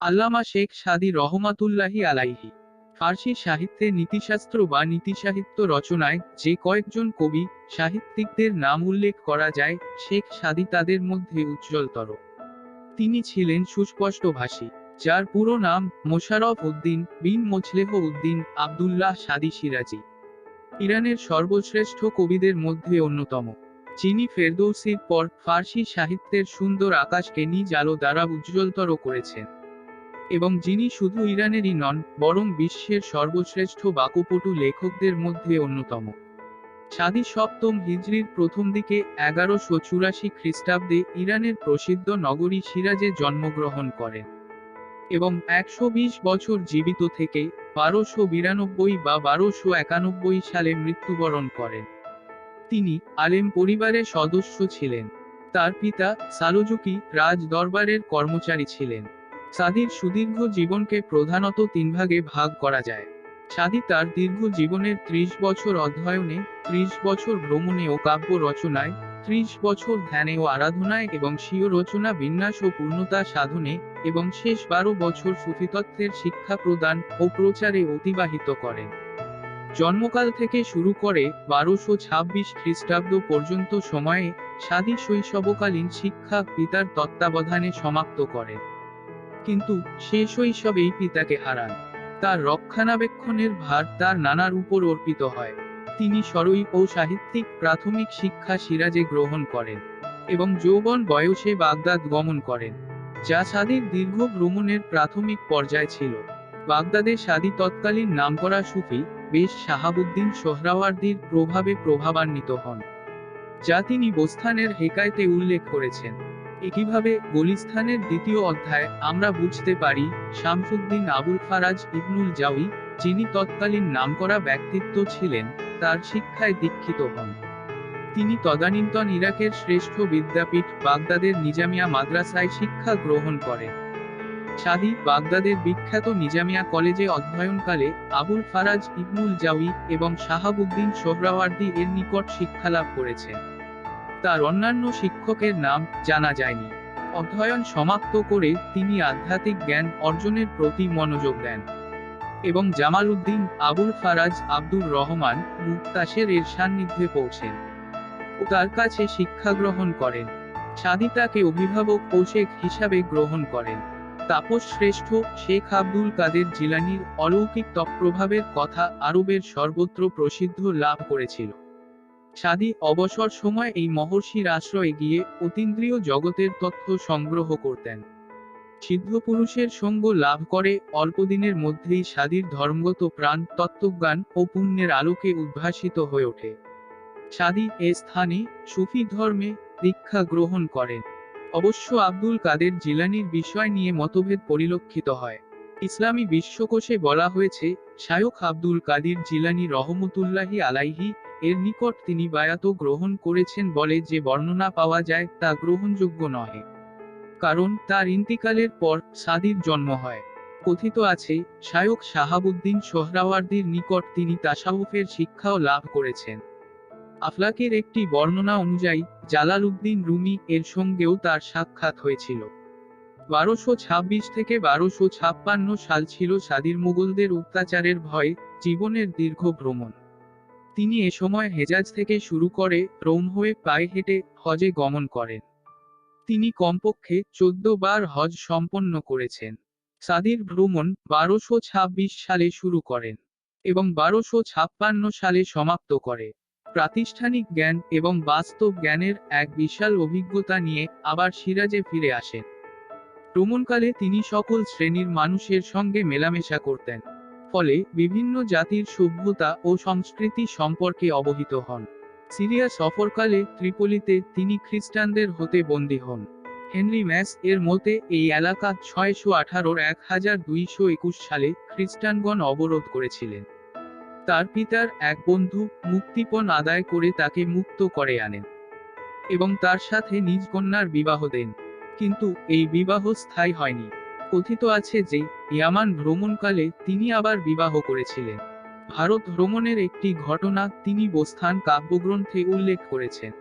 আল্লামা শেখ সাদি রহমাতুল্লাহি আলাইহি। ফার্সি সাহিত্যে নীতিশাস্ত্র বা নীতিসাহিত্য রচনায় যে কয়েকজন কবি সাহিত্যিকদের নাম উল্লেখ করা যায়, শেখ সাদি তাদের মধ্যে উজ্জ্বলতর। তিনি ছিলেন সুস্পষ্টভাষী, যার পুরো নাম মোশারফ উদ্দিন বিন মোছলেহ উদ্দিন আবদুল্লাহ সাদি সিরাজি। ইরানের সর্বশ্রেষ্ঠ কবিদের মধ্যে অন্যতম। যিনি ফেরদৌসির পর ফার্সি সাহিত্যের সুন্দর আকাশকে নিজ আলো দ্বারা উজ্জ্বলতর করেছেন। এবং যিনি শুধু ইরানেরই নন, বরং বিশ্বের সর্বশ্রেষ্ঠ বাকুপটু লেখকদের মধ্যে অন্যতম। সাদি সপ্তম হিজরির প্রথম দিকে এগারোশো চুরাশি খ্রিস্টাব্দে ইরানের প্রসিদ্ধ নগরী সিরাজে জন্মগ্রহণ করেন এবং একশো বিশ বছর জীবিত থেকে বারোশো বিরানব্বই বা বারোশো একানব্বই সালে মৃত্যুবরণ করেন। তিনি আলেম পরিবারের সদস্য ছিলেন। তার পিতা সালোজুকি রাজ দরবারের কর্মচারী ছিলেন। সাদির সুদীর্ঘ জীবনকে প্রধানত তিন ভাগে ভাগ করা যায়। সাদি তার দীর্ঘ জীবনের ত্রিশ বছর অধ্যয়নে, ত্রিশ বছর ভ্রমণে ও কাব্য রচনায়, ত্রিশ বছর ধ্যানে ও আরাধনায় এবং স্বীয় রচনা বিন্যাস ও পূর্ণতা সাধনে এবং শেষ বারো বছর সুফিতত্ত্বের শিক্ষা প্রদান ও প্রচারে অতিবাহিত করেন জন্মকাল থেকে শুরু করে বারোশো ছাব্বিশ খ্রিস্টাব্দ পর্যন্ত সময়ে সাদি শৈশবকালীন শিক্ষা পিতার তত্ত্বাবধানে সমাপ্ত করেন কিন্তু সে শৈশবেই পিতাকে হারান। তার রক্ষণাবেক্ষণের ভার তার নানার উপর অর্পিত হয়। তিনি সরই ও সাহিত্যিক প্রাথমিক শিক্ষা সিরাজে গ্রহণ করেন এবং যৌবন বয়সে বাগদাদ গমন করেন, যা সাদির দীর্ঘ ভ্রমণের প্রাথমিক পর্যায় ছিল। বাগদাদে সাদি তৎকালীন নামকরা সুফি বেশ শাহাবুদ্দিন সোহরাওয়ার্দির প্রভাবে প্রভাবান্বিত হন, যা তিনি বোস্থানের হেকায়তে উল্লেখ করেছেন। একইভাবে গলিস্থানের দ্বিতীয় অধ্যায়, আমরা বুঝতে পারি, শামসুদ্দিন আবুল ফারাজ ইবনুল জাউই, যিনি তৎকালীন নামকরা ব্যক্তিত্ব ছিলেন, তার শিক্ষায় দীক্ষিত হন। তিনি তদানীন্তন ইরাকের শ্রেষ্ঠ বিদ্যাপীঠ বাগদাদের নিজামিয়া মাদ্রাসায় শিক্ষা গ্রহণ করেন। সাদি বাগদাদের বিখ্যাত নিজামিয়া কলেজে অধ্যয়নকালে আবুল ফারাজ ইবনুল জাউই এবং শাহাবুদ্দিন সোহরাওয়ার্দি এর নিকট শিক্ষালাভ করেছেন। তার অন্যান্য শিক্ষকের নাম জানা যায়নি। অধ্যয়ন সমাপ্ত করে তিনি আধ্যাত্মিক জ্ঞান অর্জনের প্রতি মনোযোগ দেন এবং জামাল উদ্দিন, আবুল ফারাজ, আব্দুর রহমান, মুক্তাসের এর সান্নিধ্যে পৌঁছেন ও তার কাছে শিক্ষা গ্রহণ করেন। সাদি তাকে অভিভাবক ও শেখ হিসাবে গ্রহণ করেন। তাপস শ্রেষ্ঠ, শেখ আব্দুল কাদের জিলানির অলৌকিক তপ্রভাবের কথা আরবের সর্বত্র প্রসিদ্ধ লাভ করেছিল। সাদি অবসর সময় এই মহর্ষির আশ্রয়ে গিয়ে অতীন্দ্রিয় জগতের তথ্য সংগ্রহ করতেন। সিদ্ধ পুরুষের সঙ্গ লাভ করে অল্পদিনের মধ্যেই সাদির ধর্মগত প্রাণ, তত্ত্বজ্ঞান ও পুণ্যের আলোকে উদ্ভাসিত হয়ে ওঠে। সাদি এ স্থানে সুফি ধর্মে দীক্ষা গ্রহণ করেন। অবশ্য আব্দুল কাদের জিলানির বিষয় নিয়ে মতভেদ পরিলক্ষিত হয়। ইসলামী বিশ্বকোষে বলা হয়েছে, শায়খ আব্দুল কাদির জিলানি রহমতুল্লাহি আলাইহি এর নিকট তিনি বায়াত গ্রহণ করেছেন বলে যে বর্ণনা পাওয়া যায় তা গ্রহণযোগ্য নহে। কারণ তার ইন্তিকালের পর সাদির জন্ম হয়। কথিত আছে শায়ক শাহাবুদ্দিন সোহরাওয়ার্দির নিকট তিনি তাসাউফের শিক্ষাও লাভ করেছেন। আফলাকের একটি বর্ণনা অনুযায়ী জালাল উদ্দিন রুমি এর সঙ্গেও তার সাক্ষাৎ হয়েছিল। বারোশো ছাব্বিশ থেকে বারোশো ছাপ্পান্ন সাল ছিল সাদির মুঘলদের অত্যাচারের ভয়ে জীবনের দীর্ঘ ভ্রমণ। তিনি এ সময় হেজাজ থেকে শুরু করে রোম হয়ে পায়ে হেঁটে হজে গমন করেন। তিনি কমপক্ষে চোদ্দ বার হজ সম্পন্ন করেছেন। সাদির ভ্রমণ বারোশো ছাব্বিশ সালে শুরু করেন এবং বারোশো ছাপ্পান্ন সালে সমাপ্ত করে। প্রাতিষ্ঠানিক জ্ঞান এবং বাস্তব জ্ঞানের এক বিশাল অভিজ্ঞতা নিয়ে আবার সিরাজে ফিরে আসেন। ভ্রমণকালে তিনি সকল শ্রেণির মানুষের সঙ্গে মেলামেশা করতেন। ফলে বিভিন্ন জাতির সভ্যতা ও সংস্কৃতি সম্পর্কে অবহিত হন। সিরিয়া সফরকালে ত্রিপলিতে তিনি খ্রিস্টানদের হতে বন্দী হন। হেনরি ম্যাস এর মতে, এই এলাকা ছয়শো আঠারোর এক হাজার দুইশো একুশ সালে খ্রিস্টানগণ অবরোধ করেছিলেন। তার পিতার এক বন্ধু মুক্তিপণ আদায় করে তাকে মুক্ত করে আনেন এবং তার সাথে নিজ কন্যার বিবাহ দেন। কিন্তু এই বিবাহ স্থায়ী হয়নি। কথিত আছে যে, ইয়ামান ভ্রমণকালে তিনি আবার বিবাহ করেছিলেন। ভারত ভ্রমণের একটি ঘটনা তিনি বোস্থান কাব্যগ্রন্থে উল্লেখ করেছেন।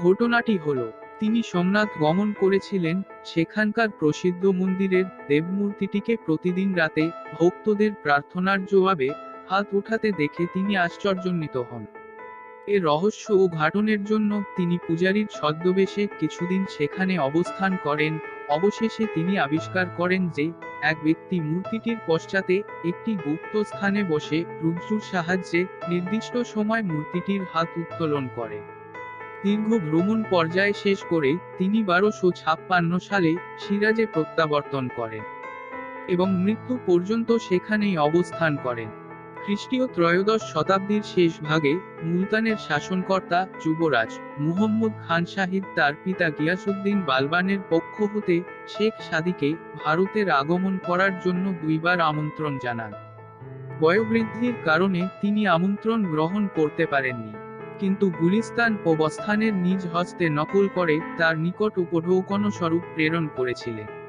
ঘটনাটি হল, তিনি সোমনাথ গমন করেছিলেন সেখানকার প্রসিদ্ধ মন্দিরের দেবমূর্তিটিকে প্রতিদিন রাতে ভক্তদের প্রার্থনার জবাবে হাত উঠাতে দেখে তিনি আশ্চর্যান্বিত হন। এ রহস্য ও ঘাটনের জন্য তিনি পূজারীর ছদ্মবেশে কিছুদিন সেখানে অবস্থান করেন অবশেষে তিনি আবিষ্কার করেন যে, এক ব্যক্তি মূর্তিটির পশ্চাতে একটি গুপ্ত স্থানে বসে রুদ্রুর সাহায্যে নির্দিষ্ট সময় মূর্তিটির হাত উত্তোলন করে। দীর্ঘ ভ্রমণ পর্যায় শেষ করে তিনি বারোশো ছাপ্পান্ন সালে সিরাজে প্রত্যাবর্তন করেন এবং মৃত্যু পর্যন্ত সেখানেই অবস্থান করেন। খ্রিস্টীয় ত্রয়োদশ শতাব্দীর শেষ ভাগে মুলতানের শাসনকর্তা যুবরাজ মুহম্মদ খান শাহিদ তার পিতা গিয়াসুদ্দিন বালবানের পক্ষ হতে শেখ সাদিকে ভারতের আগমন করার জন্য দুইবার আমন্ত্রণ জানান। বয়োবৃদ্ধির কারণে তিনি আমন্ত্রণ গ্রহণ করতে পারেননি। কিন্তু গুলিস্তান ও বস্থানের নিজ হস্তে নকল করে তার নিকট উপঢৌকন স্বরূপ প্রেরণ করেছিলেন।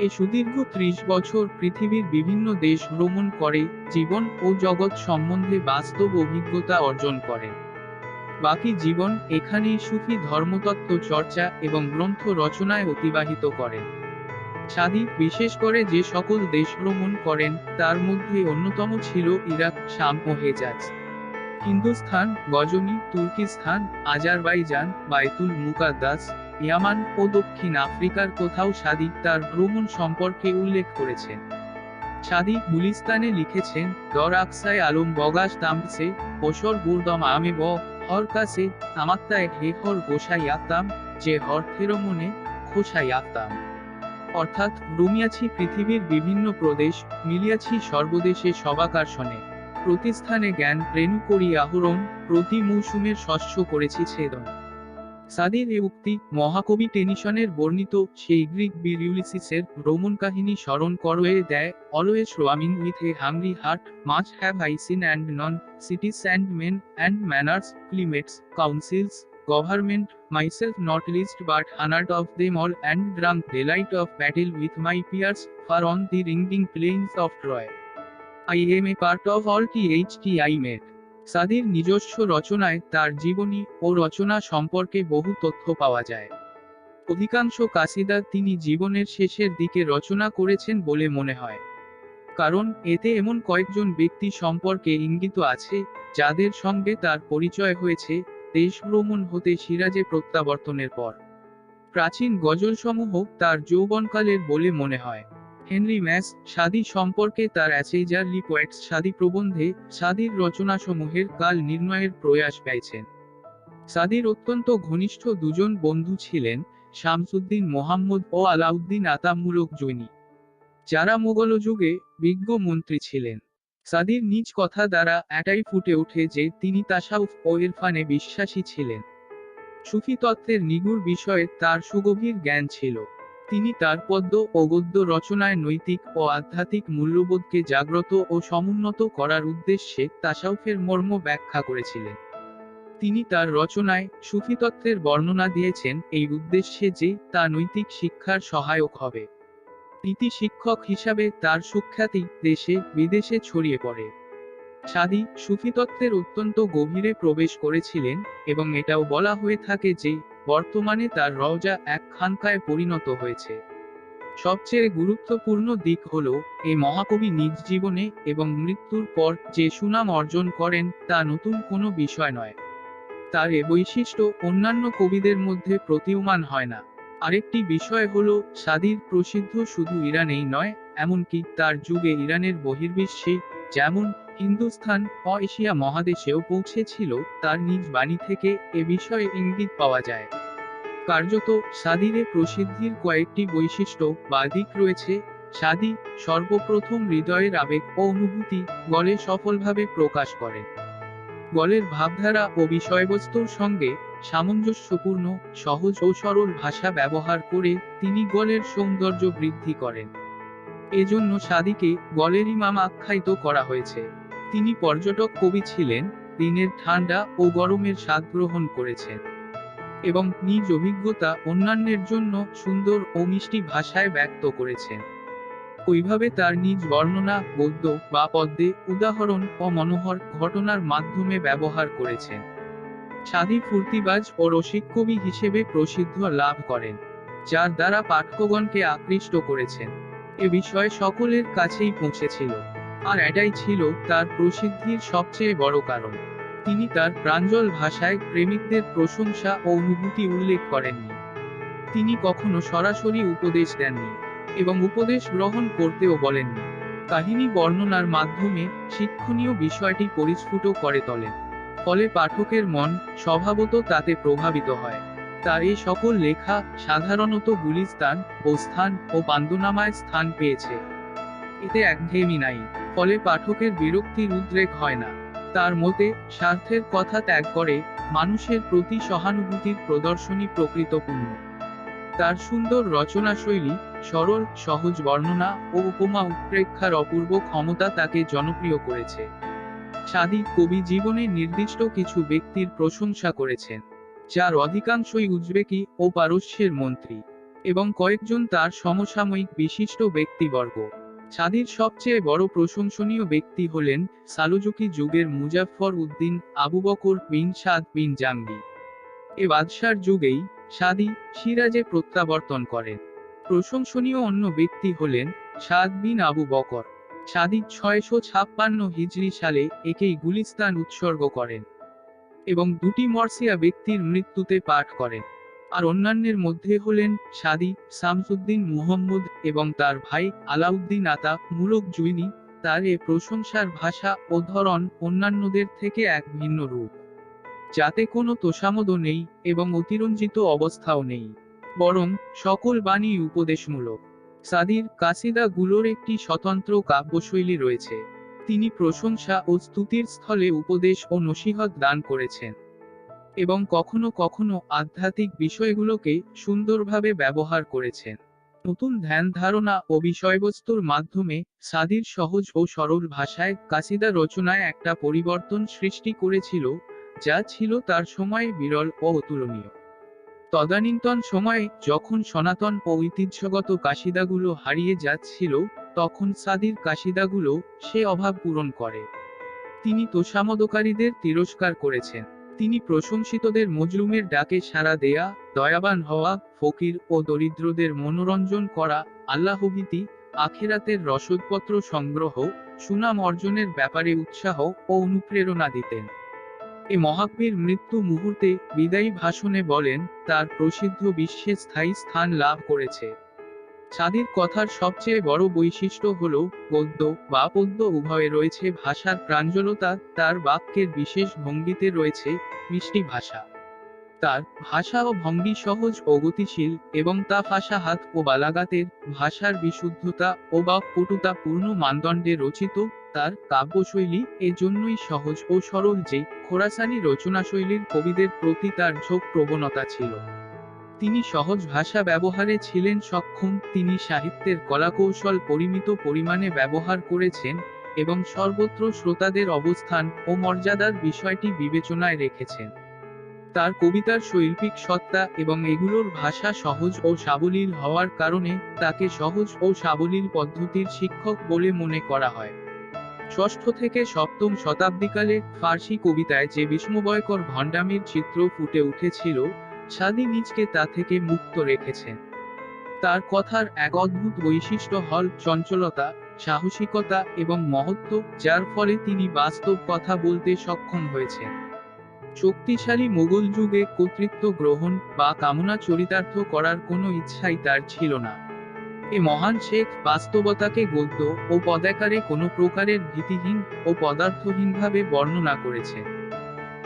এ সুদীর্ঘ ত্রিশ বছর পৃথিবীর বিভিন্ন দেশ ভ্রমণ করে, জীবন ও জগৎ সম্বন্ধে বাস্তব অভিজ্ঞতা অর্জন করেন বাকি জীবন এখানেই সুফি ধর্মতত্ত্ব চর্চা এবং গ্রন্থ রচনায় অতিবাহিত করেন সাদি, বিশেষ করে যে সকল দেশ ভ্রমণ করেন, তার মধ্যে অন্যতম ছিল ইরাক, শাম ও হেজাজ। হিন্দুস্থান, গজনি তুর্কিস্তান আজারবাইজান বাইতুল মুকাদ্দাস ইয়ামান ও দক্ষিণ আফ্রিকার কোথাও সাদিক তার ভ্রমণ সম্পর্কে উল্লেখ করেছেন। সাদিক গুলিস্তানে লিখেছেন, দর আকসায় আলম বগাস তামসে ওসর বুরদম আমে ব, হর কাছে তামাত্তায় হে হর গোসাই আত্মাম, যে হর থেরমনে খোসাই আত্মাম। অর্থাৎ রুমিয়াছি পৃথিবীর বিভিন্ন প্রদেশ, মিলিয়াছি সর্বদেশে সবাকার্ষণে প্রতিস্থানে জ্ঞান রেণু করি আহরণ, প্রতি মৌসুমের শস্য করেছি ছেদন। সাদির এ উক্তি মহাকবি টেনিশনের বর্ণিত সেই গ্রিক বীর ইউলিসিসের ভ্রমণ কাহিনী স্মরণ করয়ে দেয় always roaming with a hungry heart, much have I seen and known, cities and men and manners, climates, councils, government myself not least but honored of them all and drunk delight of battle with my peers far on the ringing plains of Troy. I am a part of all THT I met. সাদির নিজস্ব রচনায় তার জীবনী ও রচনা সম্পর্কে বহু তথ্য পাওয়া যায়। অধিকাংশ কাসিদা তিনি জীবনের শেষের দিকে রচনা করেছেন বলে মনে হয়। কারণ এতে এমন কয়েকজন ব্যক্তি সম্পর্কে ইঙ্গিত আছে, যাদের সঙ্গে তার পরিচয় হয়েছে দেশ ভ্রমণ হতে সিরাজে প্রত্যাবর্তনের পর। প্রাচীন গজলসমূহ তার যৌবনকালের বলে মনে হয়। হেনরি ম্যাস সাদি সম্পর্কে তার অ্যাসেইজারলি পোয়েটস সাদি প্রবন্ধে সাদির রচনাসমূহের কাল নির্ণয়ের প্রয়াস পেয়েছেন। সাদির অত্যন্ত ঘনিষ্ঠ দুজন বন্ধু ছিলেন শামসুদ্দিন মোহাম্মদ ও আলাউদ্দিন আতামূলক জৈনী, যারা মোগল যুগে বিজ্ঞ মন্ত্রী ছিলেন। সাদির নিজ কথা দ্বারা এটাই ফুটে ওঠে যে তিনি তাসাউফ ও ইরফানে বিশ্বাসী ছিলেন। সুফি তত্ত্বের নিগুড় বিষয়ে তার সুগভীর জ্ঞান ছিল। তিনি তার পদ্য ও গদ্য রচনায় নৈতিক ও আধ্যাত্মিক মূল্যবোধকে জাগ্রত ও সমুন্নত করার উদ্দেশ্যে তাসাউফের মর্ম ব্যাখ্যা করেছিলেন। তিনি তার রচনায় সুফি তত্ত্বের বর্ণনা দিয়েছেন এই উদ্দেশ্যে যে তা নৈতিক শিক্ষার সহায়ক হবে। নীতি শিক্ষক হিসাবে তার সুখ্যাতি দেশে, বিদেশে ছড়িয়ে পড়ে। সাদি সুফিতত্ত্বের অত্যন্ত গভীরে প্রবেশ করেছিলেন এবং এটাও বলা হয়ে থাকে যে বর্তমানে তার রওজা এক খানকায় পরিণত হয়েছে। সবচেয়ে গুরুত্বপূর্ণ দিক হল এই মহাকবি নিজ জীবনে এবং মৃত্যুর পর যে সুনাম অর্জন করেন তা নতুন কোনো বিষয় নয়। তার এ বৈশিষ্ট্য অন্যান্য কবিদের মধ্যে প্রতীয়মান হয় না। আরেকটি বিষয় হল, সাদির প্রসিদ্ধ শুধু ইরানেই নয়, এমনকি তার যুগে ইরানের বহির্বিশ্বে যেমন হিন্দুস্থান ও এশিয়া মহাদেশেও পৌঁছেছিল তার নিজ বাণী থেকে এ বিষয়ে ইঙ্গিত পাওয়া যায়। কার্যত সাদিরে প্রসিদ্ধির কয়েকটি বৈশিষ্ট্য বা দিক রয়েছে। সাদি সর্বপ্রথম হৃদয়ের আবেগ ও অনুভূতি গলে সফলভাবে প্রকাশ করেন গলের ভাবধারা ও বিষয়বস্তুর সঙ্গে সামঞ্জস্যপূর্ণ, সহজ ও সরল ভাষা ব্যবহার করে তিনি গলের সৌন্দর্য বৃদ্ধি করেন। এজন্য সাদিকে গলের ইমাম আখ্যায়িত করা হয়েছে। তিনি পর্যটক কবি ছিলেন, দিনের ঠান্ডা ও গরমের স্বাদ গ্রহণ করেছেন। এবং নিজ অভিজ্ঞতা অন্যান্যের জন্য সুন্দর ও মিষ্টি ভাষায় ব্যক্ত করেছেন। ওইভাবে তার নিজ বর্ণনা, গদ্য বা পদ্যে উদাহরণ ও মনোহর ঘটনার মাধ্যমে ব্যবহার করেছেন। সাদি ফুর্তিবাজ ও রসিক কবি হিসেবে প্রসিদ্ধ লাভ করেন, যার দ্বারা পাঠকগণকে আকৃষ্ট করেছেন। এ বিষয়ে সকলের কাছেই পৌঁছেছিল। আর এটাই ছিল তার প্রসিদ্ধির সবচেয়ে বড় কারণ। তিনি তার প্রাঞ্জল ভাষায় প্রেমিকদের প্রশংসা ও অনুভূতি উল্লেখ করেননি। তিনি কখনো সরাসরি উপদেশ দেননি এবং উপদেশ গ্রহণ করতেও বলেননি। কাহিনী বর্ণনার মাধ্যমে শিক্ষণীয় বিষয়টি পরিস্ফুট করে তোলেন ফলে পাঠকের মন স্বভাবত তাতে প্রভাবিত হয়। তার এই সকল লেখা সাধারণত গুলিস্তান ও স্থান ও পান্দনামায় স্থান পেয়েছে। এতে একঘেয়েমি নাই। ফলে পাঠকের বিরক্তির উদ্রেক হয় না। তার মতে, স্বার্থের কথা ত্যাগ করে মানুষের প্রতি সহানুভূতির প্রদর্শনী প্রকৃতপূর্ণ। তার সুন্দর রচনাশৈলী, সরল, সহজ বর্ণনা ও উপমা উৎপ্রেক্ষার অপূর্ব ক্ষমতা তাকে জনপ্রিয় করেছে। সাদিক কবি জীবনে নির্দিষ্ট কিছু ব্যক্তির প্রশংসা করেছেন, যার অধিকাংশই উজবেকি ও পারস্যের মন্ত্রী এবং কয়েকজন তার সমসাময়িক বিশিষ্ট ব্যক্তিবর্গ। সাদির সবচেয়ে বড় প্রশংসনীয় ব্যক্তি হলেন সালুজুকি যুগের মুজাফফর উদ্দিন আবু বকর বিন সাদ বিন জাঙ্গি এ বাদশার যুগেই সাদি সিরাজে প্রত্যাবর্তন করেন। প্রশংসনীয় অন্য ব্যক্তি হলেন সাদ বিন আবু বকর। সাদি ছয়শো ছাপ্পান্ন হিজরি সালে একেই গুলিস্তান উৎসর্গ করেন এবং দুটি মর্সিয়া ব্যক্তির মৃত্যুতে পাঠ করেন। আর অন্যান্যের মধ্যে হলেন সাদি, শামসুদ্দিন মুহম্মদ এবং তার ভাই আলাউদ্দিন আতা, মূলক জুইনি। তার এ প্রশংসার ভাষা ও ধরন অন্যান্যদের থেকে এক ভিন্ন রূপ। যাতে কোনো তোষামদও নেই এবং অতিরঞ্জিত অবস্থাও নেই। বরং সকল বাণী উপদেশমূলক। সাদির কাসিদাগুলোর একটি স্বতন্ত্র কাব্যশৈলী রয়েছে। তিনি প্রশংসা ও স্তুতির স্থলে উপদেশ ও নসিহত দান করেছেন। এবং কখনো কখনো আধ্যাত্মিক বিষয়গুলোকে সুন্দরভাবে ব্যবহার করেছেন। নতুন ধ্যান ধারণা ও বিষয়বস্তুর মাধ্যমে সাদির সহজ ও সরল ভাষায় কাসিদা রচনায় একটা পরিবর্তন সৃষ্টি করেছিল, যা ছিল তার সময়ে বিরল ও অতুলনীয়। তদানীন্তন সময়ে যখন সনাতন ও ঐতিহ্যগত কাশিদাগুলো হারিয়ে যাচ্ছিল, তখন সাদির কাশিদাগুলো সে অভাব পূরণ করে। তিনি তোষামদকারীদের তিরস্কার করেছেন। তিনি প্রশংসিতদের মজলুমের ডাকে সাড়া দেয়া, দয়াবান হওয়া, ফকির ও দরিদ্রদের মনোরঞ্জন করা, আল্লাহভীতি, আখেরাতের রসদপত্র সংগ্রহ, সুনাম অর্জনের ব্যাপারে উৎসাহ ও অনুপ্রেরণা দিতেন। এ মহাকবীর মৃত্যু মুহূর্তে বিদায়ী ভাষণে বলেন, তার প্রসিদ্ধ বিশ্বে স্থায়ী স্থান লাভ করেছে। সাদির কথার সবচেয়ে বড় বৈশিষ্ট্য হল, গদ্য বা পদ্য উভয়ে রয়েছে ভাষার প্রাঞ্জলতা তার বাক্যের বিশেষ ভঙ্গিতে রয়েছে মিষ্টি ভাষা। তার ভাষা ও ভঙ্গি সহজ ও গতিশীল, এবং তা ভাষা হাত ও বালাগাতের, ভাষার বিশুদ্ধতা ও বা পটুতা পূর্ণ মানদণ্ডে রচিত, তার কাব্যশৈলী এজন্যই সহজ ও সরল যে খোরাসানি রচনাশৈলীর কবিদের প্রতি তার ঝোঁক প্রবণতা ছিল। তিনি সহজ ভাষা ব্যবহারে ছিলেন সক্ষম, তিনি সাহিত্যের কলাকৌশল পরিমিত পরিমাণে ব্যবহার করেছেন এবং সর্বত্র শ্রোতাদের অবস্থান ও মর্যাদার বিষয়টি বিবেচনায় রেখেছেন। তার কবিতার শৈল্পিক সত্তা এবং এগুলোর ভাষা সহজ ও সাবলীল হওয়ার কারণে তাকে সহজ ও সাবলীল পদ্ধতির শিক্ষক বলে মনে করা হয়। ষষ্ঠ থেকে সপ্তম শতাব্দীকালে ফার্সি কবিতায় যে বিস্ময়কর ভণ্ডামির চিত্র ফুটে উঠেছিল সাদি নিজকে তা থেকে মুক্ত রেখেছেন তার কথার এক অদ্ভুত বৈশিষ্ট্য হল চঞ্চলতা, সাহসিকতা এবং মহত্ব, যার ফলে তিনি বাস্তব কথা বলতে সক্ষম হয়েছেন। শক্তিশালী মোগল যুগে কর্তৃত্ব গ্রহণ বা কামনা চরিতার্থ করার কোনো ইচ্ছাই তার ছিল না। এ মহান শেখ বাস্তবতাকে গদ্য ও পদাকারে কোনো প্রকারের ভীতিহীন ও পদার্থহীনভাবে বর্ণনা করেছেন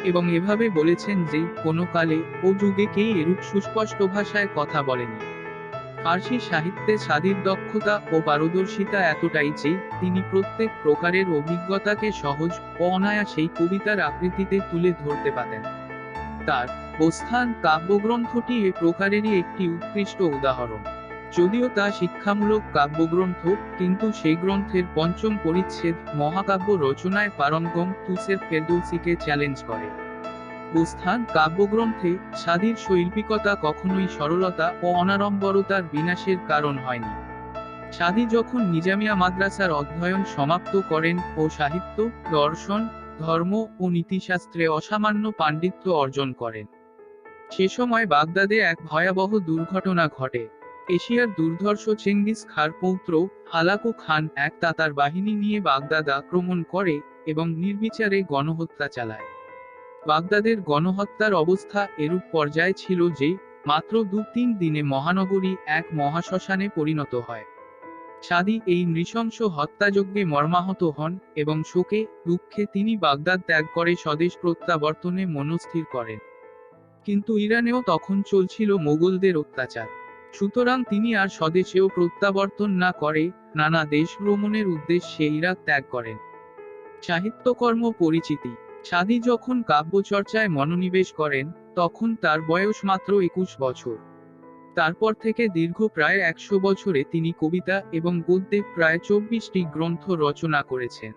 এবং এভাবে বলেছেন যে, কোনো কালে ও যুগে কেই এরূপ সুস্পষ্ট ভাষায় কথা বলেনি। ফার্সি সাহিত্যে সাদির দক্ষতা ও পারদর্শিতা এতটাই যে, তিনি প্রত্যেক প্রকারের অভিজ্ঞতাকে সহজ ও অনায়াসেই কবিতার আকৃতিতে তুলে ধরতে পারেন। তার প্রস্থান কাব্যগ্রন্থটি এ প্রকারেরই একটি উৎকৃষ্ট উদাহরণ। যদিও তা শিক্ষামূলক কাব্যগ্রন্থ, কিন্তু সেই গ্রন্থের পঞ্চম পরিচ্ছেদ মহাকাব্য রচনায় পারঙ্গম তুসের ফেরদৌসিকে চ্যালেঞ্জ করে। প্রস্থান কাব্যগ্রন্থে সাদির শৈল্পিকতা কখনোই সরলতা ও অনাড়ম্বরতার বিনাশের কারণ হয়নি। সাদি যখন নিজামিয়া মাদ্রাসার অধ্যয়ন সমাপ্ত করেন ও সাহিত্য, দর্শন, ধর্ম ও নীতিশাস্ত্রে অসামান্য পাণ্ডিত্য অর্জন করেন। সে সময় বাগদাদে এক ভয়াবহ দুর্ঘটনা ঘটে। এশিয়ার দুর্ধর্ষ চেঙ্গিস খার পৌত্র হালাকু খান এক তাতার বাহিনী নিয়ে বাগদাদ আক্রমণ করে এবং নির্বিচারে গণহত্যা চালায়। বাগদাদের গণহত্যার অবস্থা এরূপ পর্যায়ে ছিল যে, মাত্র দু তিন দিনে মহানগরী এক মহাশ্মশানে পরিণত হয়। সাদি এই নৃশংস হত্যাযজ্ঞে মর্মাহত হন এবং শোকে, দুঃখে তিনি বাগদাদ ত্যাগ করে স্বদেশ প্রত্যাবর্তনে মনস্থির করেন। কিন্তু ইরানেও তখন চলছিল মোগলদের অত্যাচার। সুতরাং তিনি আর স্বদেশেও প্রত্যাবর্তন না করে নানা দেশ ভ্রমণের উদ্দেশ্যে ইরাক ত্যাগ করেন। সাহিত্যকর্ম পরিচিতি। সাদি যখন কাব্যচর্চায় মনোনিবেশ করেন, তখন তার বয়স মাত্র একুশ বছর। তারপর থেকে দীর্ঘ প্রায় একশো বছরে তিনি কবিতা এবং গদ্যে প্রায় চব্বিশটি গ্রন্থ রচনা করেছেন।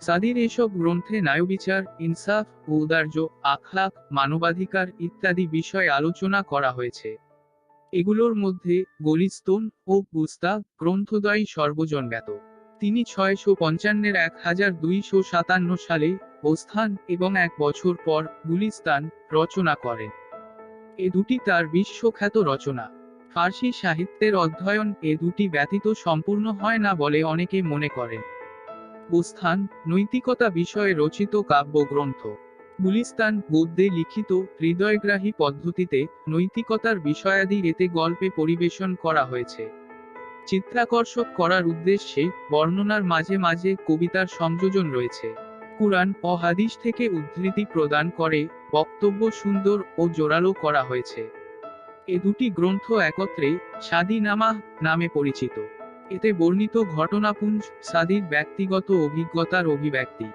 সাদির এসব গ্রন্থে ন্যায়বিচার, ইনসাফ ঔদার্য আখলাক মানবাধিকার ইত্যাদি বিষয় আলোচনা করা হয়েছে। এগুলোর মধ্যে গলিস্তন ও বুস্তা গ্রন্থদ্বয় সর্বজনজ্ঞাত তিনি ছয়শো পঞ্চান্নের এক হাজার দুইশো সাতান্ন সালে ওস্থান এবং এক বছর পর গুলিস্তান রচনা করেন। এ দুটি তার বিশ্বখ্যাত রচনা। ফার্সি সাহিত্যের অধ্যয়ন এ দুটি ব্যতীত সম্পূর্ণ হয় না বলে অনেকে মনে করেন। বুস্থান নৈতিকতা বিষয়ে রচিত কাব্যগ্রন্থ। গুলিস্তান গদ্যে লিখিত হৃদয়গ্রাহী পদ্ধতিতে নৈতিকতার বিষয়াদি এতে গল্পে পরিবেশন করা হয়েছে। চিত্রাকর্ষক করার উদ্দেশ্যে বর্ণনার মাঝে মাঝে কবিতার সংযোজন রয়েছে। কুরআন ও হাদিস থেকে উদ্ধৃতি প্রদান করে, বক্তব্য সুন্দর ও জোরালো করা হয়েছে। এ দুটি গ্রন্থ একত্রে স্বাধীনামা নামে পরিচিত। এতে বর্ণিত ঘটনাপুঞ্জ সাদির ব্যক্তিগত অভিজ্ঞতার অভিব্যক্তি।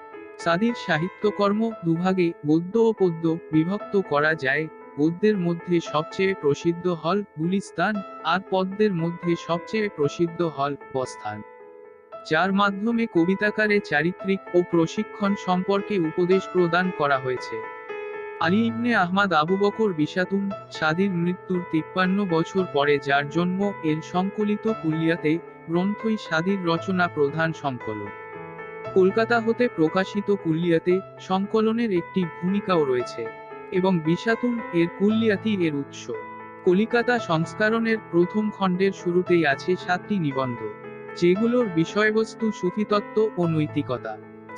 সাদির সাহিত্যকর্ম দুভাগে গদ্য ও পদ্য বিভক্ত করা যায়। গদ্যের মধ্যে সবচেয়ে প্রসিদ্ধ হল গুলিস্তান আর পদ্যের মধ্যে সবচেয়ে প্রসিদ্ধ হল বস্থান। যার মাধ্যমে কবিতাকারে চারিত্রিক ও প্রশিক্ষণ সম্পর্কে উপদেশ প্রদান করা হয়েছে। আলী ইবনে আহমাদ আবু বকর বিশাতুন সাদির মৃত্যুর তিপ্পান্ন বছর পরে যার জন্ম এর সংকলিত কুলিয়াতে গ্রন্থই সাদির রচনা প্রধান সংকলন। কলকাতা হতে প্রকাশিত কুল্লিয়াতে সংকলনের একটি ভূমিকাও রয়েছে, এবং বিশাতুন এর কুল্লিয়াতি এর উৎস। কলিকাতা সংস্করণের প্রথম খণ্ডের শুরুতেই আছে সাতটি নিবন্ধ, যেগুলোর বিষয়বস্তু সুফিতত্ত্ব ও নৈতিকতা।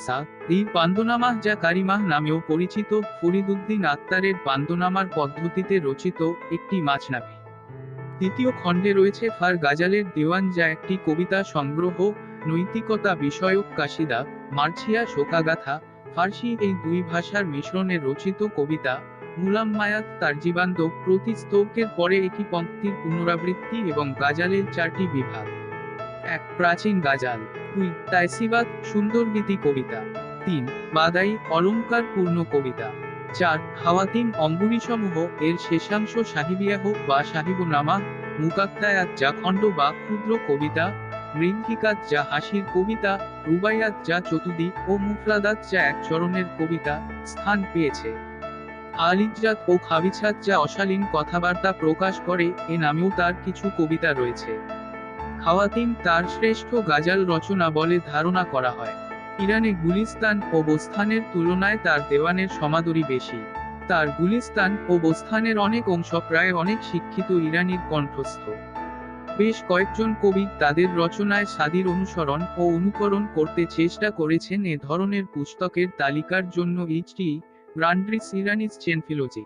সা এই পান্দনামাহ যা কারিমাহ নামেও পরিচিত ফরিদুদ্দিন আত্মারের পান্দনামার পদ্ধতিতে রচিত একটি মাছনাভি দ্বিতীয় খণ্ডে রয়েছে ফার গাজালের দেওয়ান যা একটি কবিতা সংগ্রহ নৈতিকতা বিষয়ক কাশিদা, মার্ছিয়া শোকাগাথা, ফার্সি এই দুই ভাষার মিশ্রণে রচিত কবিতা মুলাম্মায়াত তার জীবান্ত প্রতিস্তৌকের পরে একই পঙ্ক্তির পুনরাবৃত্তি এবং গাজালের চারটি বিভাগ। এক, প্রাচীন গাজাল। দুই তাইসিবাদ সুন্দরগীতি কবিতা। তিন, বাদাই অলঙ্কার পূর্ণ কবিতা। চার হাওয়াতিন অঙ্গুরিসমূহ এর শেষাংশ সাহিবিয়াহ বা সাহিবনামা মুকাত্তায়াত যা খণ্ড বা ক্ষুদ্র কবিতা মৃন্ধিকাত যা হাসির কবিতা রুবাইয়াত যা চতুদি ও মুফরাদাত যা এক চরণের কবিতা স্থান পেয়েছে। আলিজাত ও খাবিছাত যা অশালীন কথাবার্তা প্রকাশ করে, এ নামেও তার কিছু কবিতা রয়েছে। খাওয়াতিন তার শ্রেষ্ঠ গাজাল রচনা বলে ধারণা করা হয়। ইরানে গুলিস্তান ও বোস্থানের তুলনায় তার দেওয়ানের সমাদরি বেশি। তার গুলিস্তান ও বোস্থানের অনেক অংশ প্রায় অনেক শিক্ষিত ইরানির কণ্ঠস্থ। বেশ কয়েকজন কবি তাদের রচনায় সাদির অনুসরণ ও অনুকরণ করতে চেষ্টা করেছেন এ ধরনের পুস্তকের তালিকার জন্য এইচটি গ্রান্ড্রিস ইরানিস চেনফিলোজি।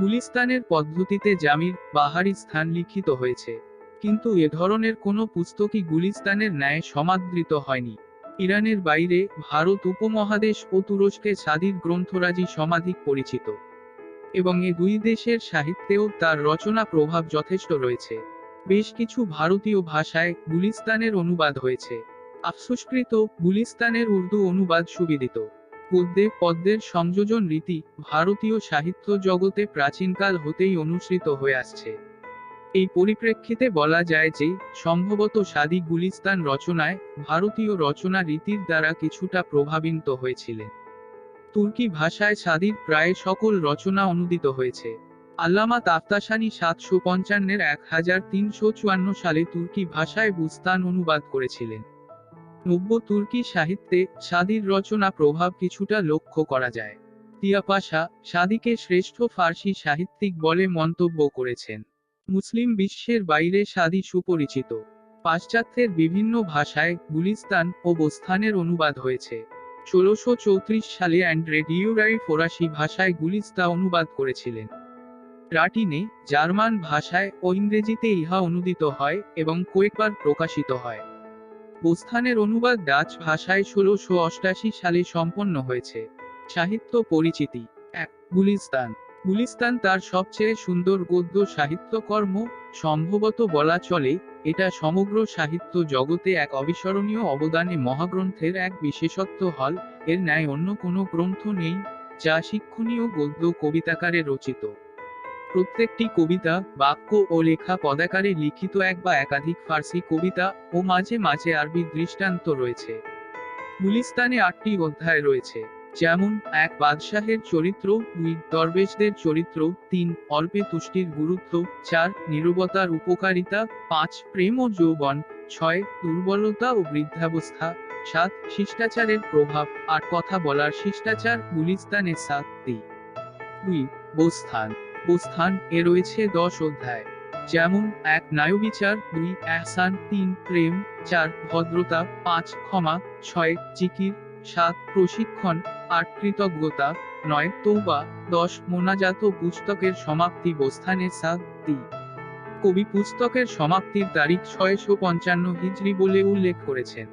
গুলিস্তানের পদ্ধতিতে জামির বাহারি স্থান লিখিত হয়েছে। কিন্তু এ ধরনের কোনো পুস্তকই গুলিস্তানের ন্যায় সমাদৃত হয়নি। ইরানের বাইরে ভারত উপমহাদেশ ও তুরস্কে সাদির গ্রন্থরাজি সমাধিক পরিচিত। এবং এ দুই দেশের সাহিত্যেও তার রচনা প্রভাব যথেষ্ট রয়েছে। বেশ কিছু ভারতীয় ভাষায় গুলিস্তানের অনুবাদ হয়েছে। আফসুসকৃত, গুলিস্তানের উর্দু অনুবাদ সুবিদিত। গদ্যে পদ্মের সংযোজন রীতি ভারতীয় সাহিত্য জগতে প্রাচীনকাল হতেই অনুসৃত হয়ে আসছে। এই পরিপ্রেক্ষিতে বলা যায় যে, সম্ভবত সাদি গুলিস্তান রচনায় ভারতীয় রচনা রীতির দ্বারা কিছুটা প্রভাবিত হয়েছিলেন। তুর্কি ভাষায় সাদির প্রায় সকল রচনা অনুদিত হয়েছে। আল্লামা তাফতাসানি সাতশো পঞ্চান্নের এক হাজার তিনশো চুয়ান্ন সালে তুর্কি ভাষায় বুস্তান অনুবাদ করেছিলেন। নব্য তুর্কি সাহিত্যে সাদির রচনা প্রভাব কিছুটা লক্ষ্য করা যায়। তিয়া পাশা সাদিকে শ্রেষ্ঠ ফার্সি সাহিত্যিক বলে মন্তব্য করেছেন। মুসলিম বিশ্বের বাইরে সাদি সুপরিচিত। পাশ্চাত্যের বিভিন্ন ভাষায় গুলিস্তান ও বোস্থানের অনুবাদ হয়েছে। ষোলোশো চৌত্রিশ সালে অ্যান্ড্রে ডিউরাই ফরাসি ভাষায় গুলিস্তা অনুবাদ করেছিলেন। লাটিনে জার্মান ভাষায় ও ইংরেজিতে ইহা অনুদিত হয় এবং কয়েকবার প্রকাশিত হয়। বোস্থানের অনুবাদ ডাচ ভাষায় ষোলোশো অষ্টাশি সালে সম্পন্ন হয়েছে। সাহিত্য পরিচিতি, এক, গুলিস্তান। গুলিস্তান তার সবচেয়ে সুন্দর গদ্য সাহিত্যকর্ম, সম্ভবত বলা চলে, এটা সমগ্র সাহিত্য জগতে এক অবিস্মরণীয় অবদানে মহাগ্রন্থের এক বিশেষত্ব হল, এর ন্যায় অন্য কোনো গ্রন্থ নেই, যা শিক্ষণীয় গদ্য কবিতাকারে রচিত। প্রত্যেকটি কবিতা, বাক্য ও লেখা পদাকারে লিখিত এক বা একাধিক ফার্সি কবিতা ও মাঝে মাঝে আরবি দৃষ্টান্ত রয়েছে। গুলিস্তানে আটটি অধ্যায় রয়েছে, যেমন, এক বাদশাহের চরিত্র, দুই দরবেশদের চরিত্র, তিন অল্পে তুষ্টির গুরুত্ব, চার নিরবতার উপকারিতা, পাঁচ প্রেম ও যৌবন, ছয় দুর্বলতা ও বৃদ্ধাবস্থা, সাত শিষ্টাচারের প্রভাব, আট কথা বলার শিষ্টাচার, গুলিস্তানে সাতটি দুই, বোস্থান। বোস্থান এ রয়েছে দশ অধ্যায়। যেমন এক, ন্যায়বিচার, দুই, এহসান, তিন, প্রেম, চার, ভদ্রতা, পাঁচ, ক্ষমা, ছয়, জিকির, সাত, প্রশিক্ষণ, আট, কৃতজ্ঞতা, নয় তৌবা দশ, মোনাজাত পুস্তকের সমাপ্তি বোস্থানে সাতটি কবি পুস্তকের সমাপ্তির তারিখ ছয়শো পঞ্চান্ন হিজড়ি বলে উল্লেখ করেছেন,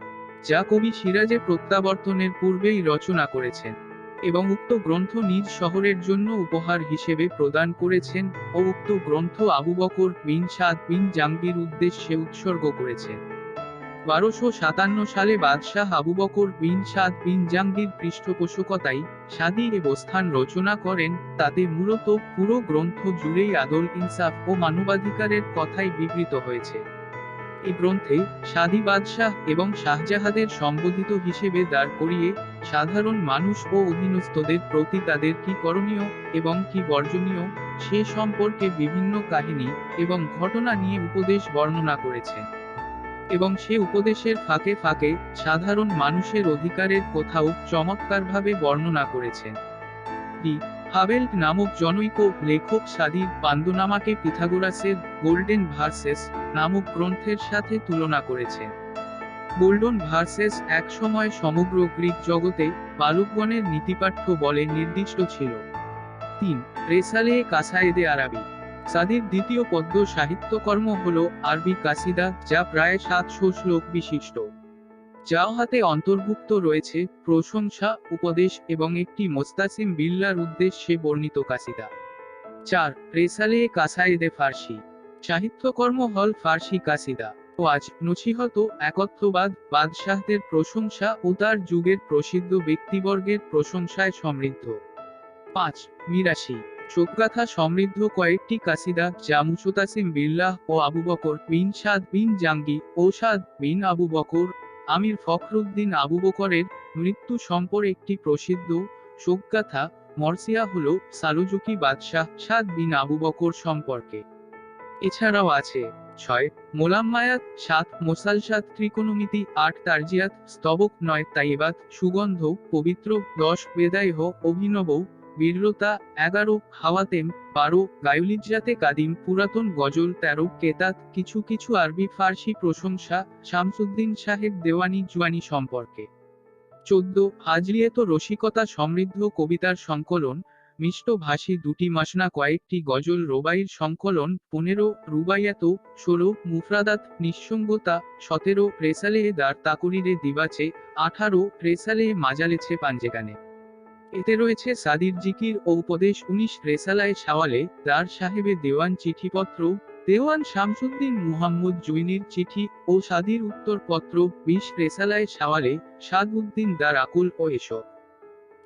যা কবি সিরাজে প্রত্যাবর্তনের পূর্বেই রচনা করেছেন। এবং উক্ত গ্রন্থ নিজ শহরের জন্য উপহার হিসেবে প্রদান করেছেন ও উক্ত গ্রন্থ আবু বকর বিন সাদ বিন জাঙ্গির উদ্দেশ্যে উৎসর্গ করেছেন। বারোশো সাতান্ন সালে বাদশাহ আবু বকর বিন সাদ বিন জাঙ্গির পৃষ্ঠপোষকতায় সাদি এ স্থান রচনা করেন, তাতে মূলত পুরো গ্রন্থ জুড়েই আদল ইনসাফ ও মানবাধিকারের কথাই বিবৃত হয়েছে। এই গ্রন্থে সাদি বাদশাহ এবং শাহজাহাদের সম্বোধিত হিসেবে দাঁড় করিয়ে সাধারণ মানুষ ও অধীনস্থদের প্রতি তাদের কি করণীয় এবং কি বর্জনীয়, সে সম্পর্কে বিভিন্ন কাহিনী এবং ঘটনা নিয়ে উপদেশ বর্ণনা করেছে। এবং সে উপদেশের ফাঁকে ফাঁকে সাধারণ মানুষের অধিকারের কোথাও চমৎকারভাবে বর্ণনা করেছে। ডি. হাবেল নামক জনৈক লেখক সাদির পান্দনামাকে পিথাগোরাসের গোল্ডেন ভার্সেস নামক গ্রন্থের সাথে তুলনা করেছেন গোল্ডন ভার্সেস একসময় সমগ্র গ্রিক জগতে বালকগণের নীতিপাঠ্য বলে নির্দিষ্ট ছিল। তিন, রেসালে কাসায়েদে আরাবি। সাদির দ্বিতীয় পদ্য সাহিত্যকর্ম হল আরবি কাসিদা, যা প্রায় সাতশো শ্লোক বিশিষ্ট। হাতে অন্তর্ভুক্ত রয়েছে প্রশংসা, উপদেশ এবং একটি মোস্তাসিম বিল্লার উদ্দেশ্যে বর্ণিত কাসিদা। চার, রেসালে কাসায়েদে ফার্সি। সাহিত্যকর্ম হল ফার্সি কাসিদা। ও আজ নছিহত একত্ববাদ, বাদশাহদের প্রশংসা ও তার যুগের প্রসিদ্ধ ব্যক্তিবর্গের প্রশংসায় সমৃদ্ধ। পাঁচ, মিরাশি। শোকগাথা সমৃদ্ধ কয়েকটি কাসিদা, যা মুসতাসিম বিল্লাহ ও আবু বকর বিন সাদ বিন জাঙ্গি ও সাদ বিন আবু বকর, আমির ফখরুদ্দিন আবু বকরের মৃত্যু সম্পর একটি প্রসিদ্ধ শোকগাথা মর্সিয়া হল সালুজুকি বাদশাহ সাদ বিন আবু বকর সম্পর্কে। এছাড়াও আছে ছয়, মোলাম্মায়াত, সাত, মোসালসাত ত্রিকোণমিতি, আট, তার্জিয়াত, স্তবক, নয় তাইবাত সুগন্ধ, পবিত্র, দশ, বেদায়হ, অভিনব বীরতা এগারো, হাওয়াতেম, বারো গায়ুলিজাতে কাদিম, পুরাতন গজল, তেরো, কেতাত, কিছু কিছু আরবি ফার্সি প্রশংসা, শামসুদ্দিন সাহেব দেওয়ানি জুয়ানি সম্পর্কে। চোদ্দ হাজরিয়েত রসিকতা সমৃদ্ধ কবিতার সংকলন মিষ্ট ভাষী দুটি মাসনা কয়েকটি গজল রোবাইর সংকলন পনেরো, রুবাইয়াত, ষোলো, মুফরাদাত, নিঃসঙ্গতা, সতেরো, রেসালে দার তাকুরিরে দিবাচে, আঠারো, রেসালে মাজালেছে পাঞ্জেগানে। এতে রয়েছে সাদির জিকির ও উপদেশ উনিশ, রেসালায় সাওয়ালে দার সাহেবে দেওয়ান চিঠিপত্র, দেওয়ান শামসুদ্দিন মুহাম্মদ জুইনির চিঠি ও সাদির উত্তরপত্র, বিশ, রেসালায় সাওয়ালে সাদ উদ্দিন দার আকুল ও এসব।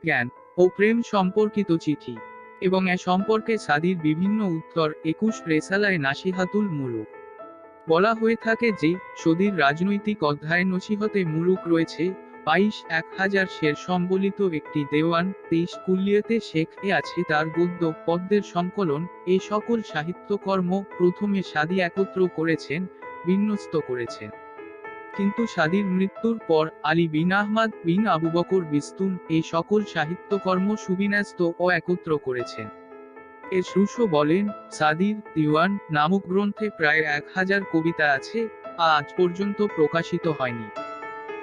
জ্ঞান ও প্রেম সম্পর্কিত চিঠি এবং এ সম্পর্কে সাদির বিভিন্ন উত্তর একুশ রেসালায় নাসিহাতুল মুলুক। বলা হয়ে থাকে যে, সদির রাজনৈতিক অধ্যায় নসিহতে মুলুক রয়েছে, বাইশ এক হাজার শের সম্বলিত একটি দেওয়ান, তেইশ কুল্লিয়াতে শেখ এ আছে তার গদ্য, পদ্মের সংকলন, এ সকল সাহিত্যকর্ম প্রথমে সাদি একত্র করেছেন, বিন্যস্ত করেছেন। কিন্তু সাদির মৃত্যুর পর আলী বিন আহমদ বিন আবু বকর বিস্তুন এই সকল সাহিত্যকর্ম সুবিন্যস্ত ও একত্র করেছেন। এর সুশো বলেন, সাদির দিওয়ান নামক গ্রন্থে প্রায় এক হাজার কবিতা আছে আজ পর্যন্ত প্রকাশিত হয়নি।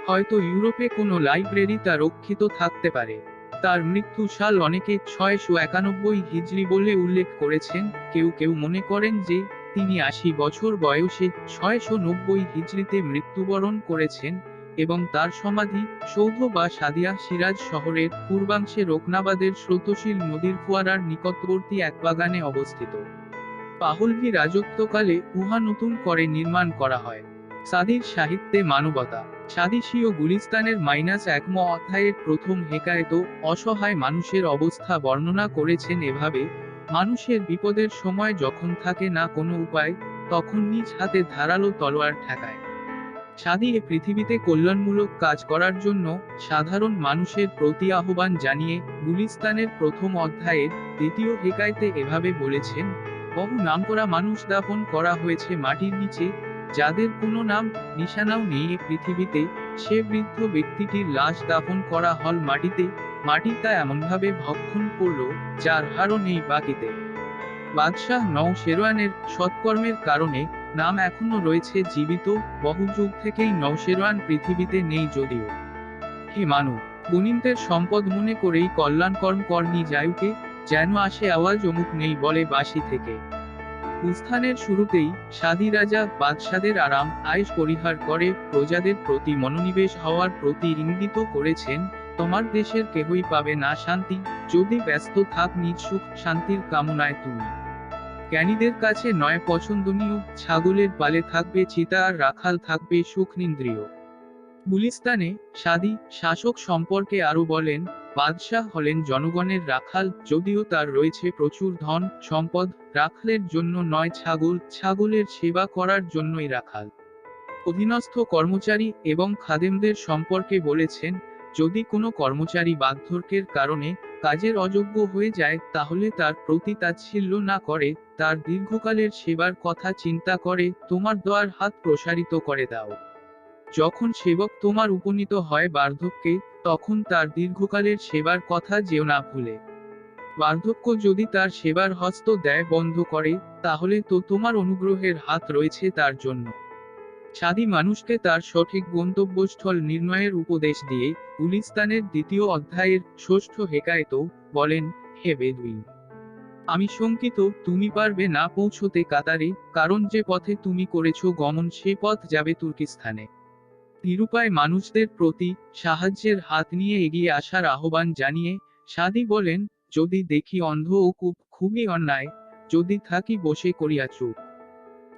হয়তো ইউরোপে কোনো লাইব্রেরি তা রক্ষিত থাকতে পারে। তার মৃত্যু সাল অনেকে ছয়শো একানব্বই হিজরি বলে উল্লেখ করেছেন, কেউ কেউ মনে করেন যে তিনি আশি বছর বয়সে ছয়শো নব্বই হিজড়িতে মৃত্যুবরণ করেছেন এবং তার সমাধি সৌধ বা সাদিয়া সিরাজ শহরের পূর্বাংশে রোকনাবাদের স্রোতশীল নদীর ফোয়ারার নিকটবর্তী এক বাগানে অবস্থিত। পাহলভি রাজত্বকালে উহা নতুন করে নির্মাণ করা হয়। সাদির সাহিত্যে মানবতা, সাদিসি ও গুলিস্তানের মাইনাস একম অধ্যায়ের প্রথম হেকায়ত অসহায় মানুষের অবস্থা বর্ণনা করেছেন এভাবে মানুষের বিপদের সময় যখন থাকে না কোনো উপায়, তখন নিজ হাতে ধারালো তলোয়ার ঠেকায়। সাদি এ পৃথিবীতে কল্যাণমূলক কাজ করার জন্য সাধারণ মানুষের প্রতি আহ্বান জানিয়ে গুলিস্তানের প্রথম অধ্যায়ের দ্বিতীয় হেকায়তে এভাবে বলেছেন, বহু নামকরা মানুষ দাফন করা হয়েছে মাটির নিচে, যাদের কোনো নাম নিশানাও নেই এ পৃথিবীতে, সে বৃদ্ধ ব্যক্তিটির লাশ দাফন করা হল মাটিতে মাটি তা এমনভাবে ভক্ষণ করল যার হারও নেই বাকিতে। বাদশাহ নৌ শেরওয়ানের সৎকর্মের কারণে নাম এখনও রয়েছে জীবিত, বহু যুগ থেকেই নৌশেরওয়ান পৃথিবীতে নেই যদিও। হে মানব গুণিনদের সম্পদ মনে করেই কল্যাণকর্ম করনি যায়ুকে যেন আসে আওয়াজ অমুক নেই বলে বাসি থেকে। উস্থানের শুরুতেই সাদি রাজা বাদশাদের আরাম আয়েস পরিহার করে প্রজাদের প্রতি মনোনিবেশ হওয়ার প্রতি ইঙ্গিত করেছেন তোমার দেশের কেহই পাবে না শান্তি, যদি ব্যস্ত থাক নিজ সুখ, শান্তির কামনায় তুমি। জ্ঞানীদের কাছে নয় পছন্দনীয়, ছাগলের পালে থাকবে চিতা আর রাখাল থাকবে সুখনিন্দ্রিয়। গুলিস্তানে সাদি, শাসক সম্পর্কে আরও বলেন, বাদশাহ হলেন জনগণের রাখাল, যদিও তার রয়েছে প্রচুর ধন, সম্পদ, রাখালের জন্য নয় ছাগল, ছাগলের সেবা করার জন্যই রাখাল। অধীনস্থ কর্মচারী এবং খাদেমদের সম্পর্কে বলেছেন যদি কোনো কর্মচারী বার্ধক্যের কারণে কাজের অযোগ্য হয়ে যায়, তাহলে তার প্রতি তাচ্ছিল্য না করে, তার দীর্ঘকালের সেবার কথা চিন্তা করে, তোমার দোয়ার হাত প্রসারিত করে দাও। যখন সেবক তোমার উপনীত হয় বার্ধক্যে, তখন তার দীর্ঘকালের সেবার কথা যেও না ভুলে। বার্ধক্য যদি তার সেবার হস্ত দেয় বন্ধ করে, তাহলে তো তোমার অনুগ্রহের হাত রয়েছে তার জন্য। সাদি মানুষকে তার সঠিক গন্তব্যস্থল নির্ণয়ের উপদেশ দিয়ে গুলিস্তানের দ্বিতীয় অধ্যায়ের ষষ্ঠ হেকায়ত বলেন, হে বেদুইন, আমি শঙ্কিত, তুমি পারবে না পৌঁছতে কাতারে, কারণ যে পথে তুমি করেছ গমন সে পথ যাবে তুর্কিস্তানে। নিরুপায় মানুষদের প্রতি সাহায্যের হাত নিয়ে এগিয়ে আসার আহ্বান জানিয়ে সাদি বলেন, যদি দেখি অন্ধ ও কূপ খুবই অন্যায়, যদি থাকি বসে করিয়া চুপ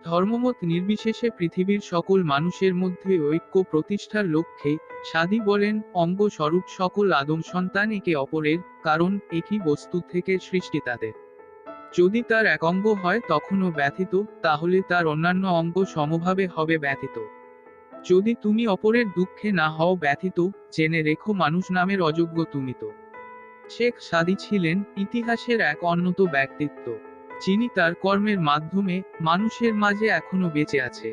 ধর্মমত নির্বিশেষে পৃথিবীর সকল মানুষের মধ্যে ঐক্য প্রতিষ্ঠার লক্ষ্যে সাদি বলেন অঙ্গ স্বরূপ সকল আদম সন্তান একে অপরের, কারণ একই বস্তু থেকে সৃষ্টি তাদের। যদি তার এক অঙ্গ হয় তখনও ব্যথিত, তাহলে তার অন্যান্য অঙ্গ সমভাবে হবে ব্যথিত। যদি তুমি অপরের দুঃখে না হও ব্যথিত, জেনে রেখো মানুষ নামের অযোগ্য তুমি তো। শেখ সাদি ছিলেন ইতিহাসের এক অন্যত ব্যক্তিত্ব। যিনি তার কর্মের মাধ্যমে মানুষের মাঝে এখনও বেঁচে আছে।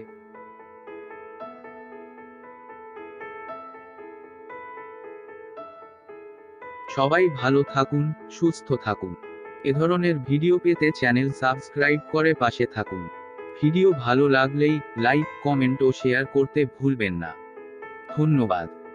সবাই ভালো থাকুন, সুস্থ থাকুন। এ ধরনের ভিডিও পেতে চ্যানেল সাবস্ক্রাইব করে পাশে থাকুন। ভিডিও ভালো লাগলেই লাইক, কমেন্ট ও শেয়ার করতে ভুলবেন না। ধন্যবাদ।